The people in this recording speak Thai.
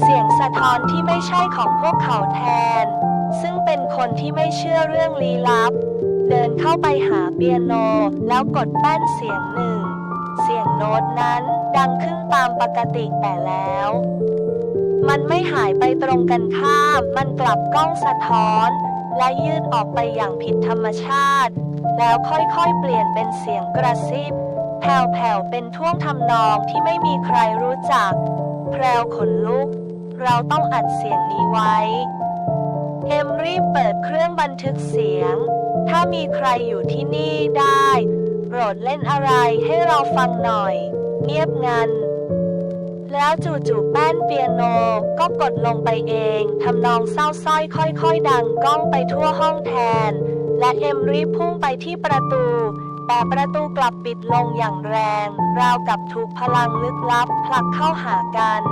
เสียงสะท้อนที่ไม่ใช่ของพวกเขาแทน ซึ่งเป็นคนที่ไม่เชื่อเรื่องลี้ลับ เดินเข้าไปหาเปียโนแล้วกดแป้นเสียงหนึ่ง เสียงโน้ตนั้นดังขึ้นตามปกติแต่แล้ว มันไม่หายไปตรงกันข้าม มันกลับกล้องสะท้อน และยืดออกไปอย่างผิดธรรมชาติ แล้วค่อยๆเปลี่ยนเป็นเสียงกระซิบแผ่วๆเป็นท่วงทำนองที่ไม่มีใครรู้จัก แรวขนลุก เราต้องอัดเสียงนี้ไว้ เอมรีบเปิดเครื่องบันทึกเสียง ถ้ามีใครอยู่ที่นี่ได้ โปรดเล่นอะไรให้เราฟังหน่อย เงียบงัน แล้วจู่ๆแป้นเปียโนก็กดลงไปเองทำนองเศร้าสร้อยค่อย ๆ ดังก้องไปทั่วห้องแทน และเอมรีบพุ่งไปที่ประตู แต่ประตูกลับปิดลงอย่างแรง ราวกับถูกพลังลึกลับผลักเข้าหากัน